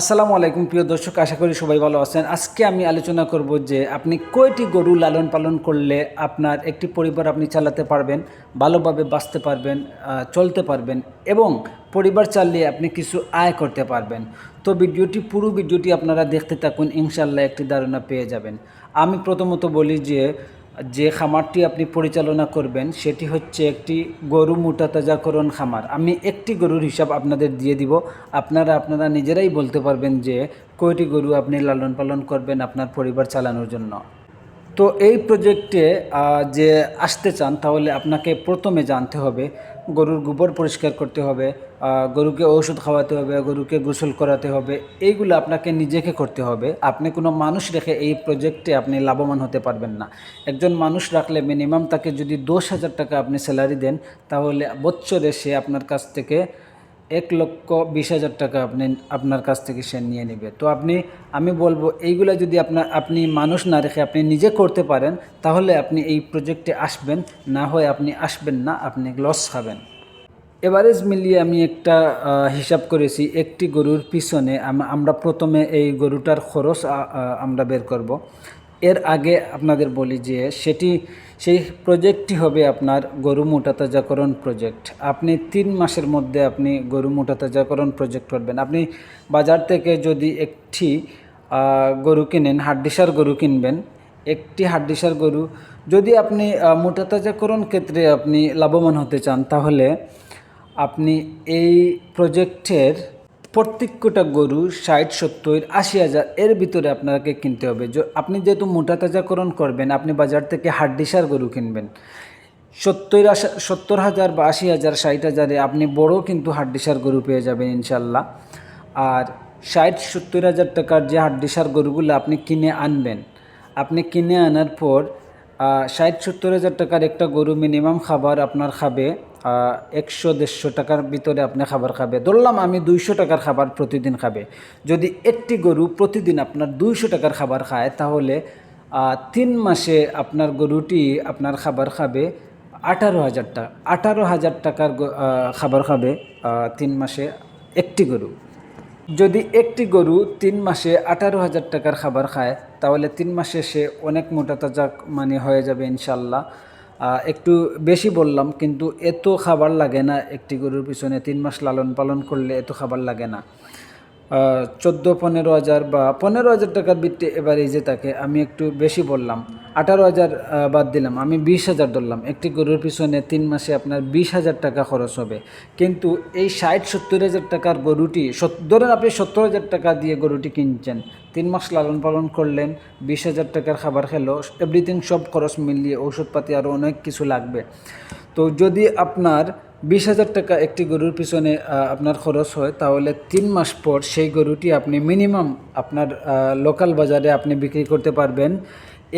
আসসালামু আলাইকুম, প্রিয় দর্শক, আশা করি সবাই ভালো আছেন। আজকে আমি আলোচনা করব যে আপনি কয়টি গরু লালন পালন করলে আপনার একটি পরিবার আপনি চালাতে পারবেন, ভালোভাবে বাঁচতে পারবেন চলতে পারবেন এবং পরিবার চালিয়ে আপনি কিছু আয় করতে পারবেন। তো ভিডিওটি, পুরো ভিডিওটি আপনারা দেখতে থাকুন ইনশাল্লাহ একটি ধারণা পেয়ে যাবেন। আমি প্রথমত বলি যে যে খামারটি আপনি পরিচালনা করবেন, সেটি হচ্ছে একটি গরু মোটা তাজাকরণ খামার। আমি একটি গরুর হিসাব আপনাদের দিয়ে দিব। আপনারা আপনারা নিজেরাই বলতে পারবেন যে কয়টি গরু আপনি লালন পালন করবেন আপনার পরিবার চালানোর জন্য। তো এই প্রজেক্টে যে আসতে চান, তাহলে আপনাকে প্রথমে জানতে হবে, গরুর গোবর পরিষ্কার করতে হবে গরুকে ঔষধ খাওয়াতে হবে, গরুকে গোসল করাতে হবে, এইগুলো আপনাকে নিজেকে করতে হবে। আপনি কোনো মানুষ রেখে এই প্রজেক্টে আপনি লাভবান হতে পারবেন না। একজন মানুষ রাখলে মিনিমাম তাকে যদি দশ হাজার টাকা আপনি স্যালারি দেন, তাহলে বছরে সে আপনার কাছ থেকে এক লক্ষ বিশ হাজার টাকা আপনি, আপনার কাছ থেকে সে নিয়ে নেবে। তো আপনি, আমি বলব, এইগুলো যদি আপনার, আপনি মানুষ না রেখে আপনি নিজে করতে পারেন, তাহলে আপনি এই প্রজেক্টে আসবেন, না হয় আপনি আসবেন না, আপনি লস খাবেন। এভারেজ মিলিয়ে আমি একটা হিসাব করেছি, একটি গরুর পিছনে আমরা প্রথমে এই গরুটার খরচ আমরা বের করব। এর আগে আপনাদের বলি যে সেটি, সেই প্রজেক্টটি হবে আপনার গরু মোটাতাজাকরণ প্রজেক্ট। আপনি তিন মাসের মধ্যে আপনি গরু মোটাতাজাকরণ প্রজেক্ট করবেন। আপনি বাজার থেকে যদি একটি গরু কিনেন, হাড্ডিসার গরু কিনবেন, একটি হাড্ডিসার গরু যদি আপনি মোটাতাজাকরণ ক্ষেত্রে আপনি লাভবান হতে চান, তাহলে আপনি এই প্রজেক্টের প্রত্যেকটা গরু ষাট, সত্তর, আশি হাজার এর ভিতরে আপনাকে কিনতে হবে। আপনি যেহেতু মোটা তাজাকরণ করবেন, আপনি বাজার থেকে হাড্ডিসার গরু কিনবেন। সত্তর সত্তর হাজার বা আশি হাজার, ষাট হাজারে আপনি বড় কিন্তু হাড্ডিসার গরু পেয়ে যাবেন ইনশাল্লাহ। আর ষাট, সত্তর হাজার টাকার যে হাড্ডিসার গরুগুলো আপনি কিনে আনবেন, আপনি কিনে আনার পর ষাট, সত্তর হাজার টাকার একটা গরু মিনিমাম খাবার আপনার খাবে। একশো দেড়শো টাকার ভিতরে আপনি খাবার খাবে। ধরলাম আমি দুইশো টাকার খাবার প্রতিদিন খাবে। যদি একটি গরু প্রতিদিন আপনার দুইশো টাকার খাবার খায়, তাহলে তিন মাসে আপনার গরুটি আপনার খাবার খাবে আঠারো হাজার টাকা আঠারো হাজার টাকার খাবার খাবে তিন মাসে একটি গরু। যদি একটি গরু তিন মাসে আঠারো হাজার টাকার খাবার খায়, তাহলে তিন মাসে সে অনেক মোটা তাজা মানে হয়ে যাবে ইনশাল্লাহ। একটু বেশি বললাম, কিন্তু এত খাবার লাগে না একটি গরুর পিছনে তিন মাস লালন পালন করলে এত খাবার লাগে না। চোদ্দ, পনেরো হাজার বা পনেরো হাজার টাকার বৃত্তি এবার এই যে তাকে আমি একটু বেশি বললাম। আঠারো হাজার বাদ দিলাম। আমি বিশ হাজার ধরলাম। একটি গরুর পিছনে তিন মাসে আপনার বিশ হাজার টাকা খরচ হবে। কিন্তু এই ষাট, সত্তর হাজার টাকার গরুটি ধরেন আপনি সত্তর হাজার টাকা দিয়ে গরুটি কিনছেন। তিন মাস লালন পালন করলেন, বিশ হাজার টাকার খাবার খেলো এভরিথিং সব খরচ মিলিয়ে ঔষধপাতি আরও অনেক কিছু লাগবে। তো যদি আপনার বিশ হাজার টাকা একটি গরুর পিছনে আপনার খরচ হয়, তাহলে তিন মাস পর সেই গরুটি আপনি মিনিমাম আপনার লোকাল বাজারে আপনি বিক্রি করতে পারবেন।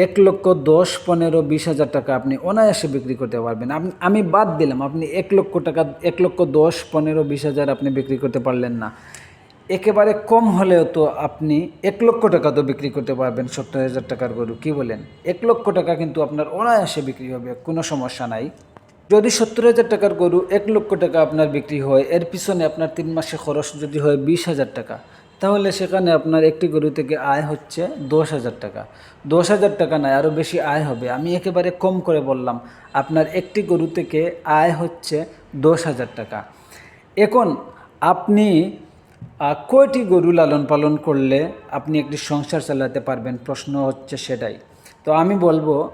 এক লক্ষ দশ, পনেরো, বিশ হাজার টাকা আপনি অনায়াসে বিক্রি করতে পারবেন। আপনি আমি বাদ দিলাম, আপনি এক লক্ষ টাকা, এক লক্ষ দশ, পনেরো, বিশ হাজার আপনি বিক্রি করতে পারলেন না। একেবারে কম হলেও তো আপনি এক লক্ষ টাকা তো বিক্রি করতে পারবেন, সত্তর হাজার টাকার গরু, কি বলেন? এক লক্ষ টাকা কিন্তু আপনার অনায়াসে বিক্রি হবে, কোনো সমস্যা নাই। যদি সত্তর হাজার টাকার গরু এক লক্ষ টাকা আপনার বিক্রি হয়, এর পিছনে আপনার তিন মাসে খরচ যদি হয় বিশ হাজার টাকা। তাহলে সেখানে আপনার একটি গরু থেকে আয় হচ্ছে দশ হাজার টাকা। দশ হাজার টাকা নয়, আরও বেশি আয় হবে। আমি একেবারে কম করে বললাম, আপনার একটি গরু থেকে আয় হচ্ছে দশ হাজার টাকা। এখন আপনি কয়টি গরু লালন পালন করলে আপনি একটি সংসার চালাতে পারবেন? প্রশ্ন হচ্ছে সেটাই। তো আমি বলব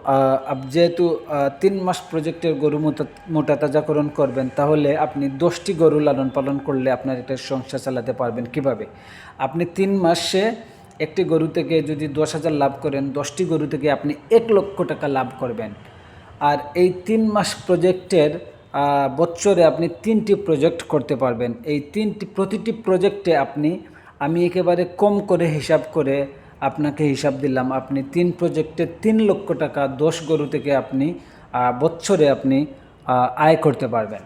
যেহেতু তিন মাস প্রজেক্টের গরু মোটা- তাজাকরণ করবেন, তাহলে আপনি দশটি গরু লালন পালন করলে আপনার একটা সংসার চালাতে পারবেন কীভাবে? আপনি তিন মাসে একটি গরু থেকে যদি দশ হাজার লাভ করেন, দশটি গরু থেকে আপনি এক লক্ষ টাকা লাভ করবেন। আর এই তিন মাস প্রজেক্টের বছরে আপনি তিনটি প্রজেক্ট করতে পারবেন। এই তিনটি, প্রতিটি প্রজেক্টে আপনি, আমি একেবারে কম করে হিসাব করে আপনাকে হিসাব দিলাম, আপনি তিন প্রজেক্টে তিন লক্ষ টাকা দশ গরু থেকে আপনি বছরে আপনি আয় করতে পারবেন।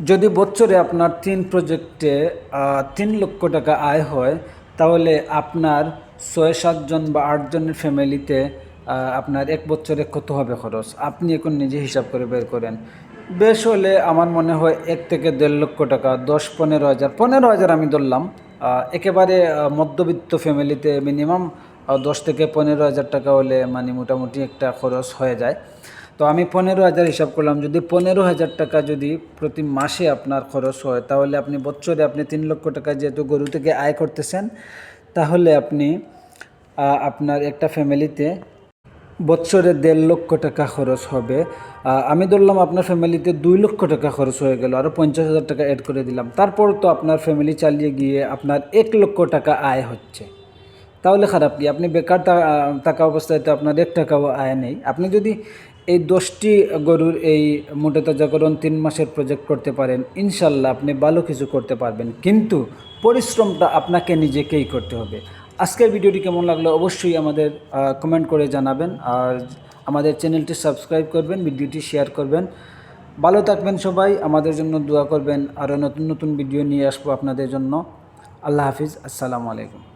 যদি বছরে আপনার তিন প্রজেক্টে তিন লক্ষ টাকা আয় হয়, তাহলে আপনার ছয় সাতজন বা আটজনের ফ্যামিলিতে আপনার এক বছরে কত হবে খরচ? আপনি এখন নিজে হিসাব করে বের করেন। বেশ হলে আমার মনে হয় এক থেকে দেড় লক্ষ টাকা, দশ, পনেরো হাজার পনেরো হাজার আমি ধরলাম। একেবারে মধ্যবিত্ত ফ্যামিলিতে মিনিমাম দশ থেকে পনেরো হাজার টাকা হলে মানে মোটামুটি একটা খরচ হয়ে যায়। তো আমি পনেরো হাজার হিসাব করলাম, যদি পনেরো হাজার টাকা যদি প্রতি মাসে আপনার খরচ হয়, তাহলে আপনি বছরে আপনি তিন লক্ষ টাকা যেহেতু গরু থেকে আয় করতেছেন, তাহলে আপনি আপনার একটা ফ্যামিলিতে বছরে দেড় লক্ষ টাকা খরচ হবে। আমি ধরলাম আপনার ফ্যামিলিতে দুই লক্ষ টাকা খরচ হয়ে গেল আরও পঞ্চাশ হাজার টাকা অ্যাড করে দিলাম। তারপর তো আপনার ফ্যামিলি চালিয়ে গিয়ে আপনার এক লক্ষ টাকা আয় হচ্ছে। তাহলে খারাপ কি? আপনি বেকার থাকা অবস্থায় তো আপনার এক টাকাও আয় নেই। আপনি যদি এই দশটি গরুর এই মোটে তাজাকরণ তিন মাসের প্রজেক্ট করতে পারেন, ইনশাল্লাহ আপনি ভালো কিছু করতে পারবেন। কিন্তু পরিশ্রমটা আপনাকে নিজেকেই করতে হবে। আজকের ভিডিওটি কেমন লাগল অবশ্যই আমাদের কমেন্ট করে জানাবেন। আর আমাদের চ্যানেলটি সাবস্ক্রাইব করবেন, ভিডিওটি শেয়ার করবেন। ভালো থাকবেন সবাই, আমাদের জন্য দোয়া করবেন। আরও নতুন নতুন ভিডিও নিয়ে আসব আপনাদের জন্য। আল্লাহ হাফিজ, আসসালামু আলাইকুম।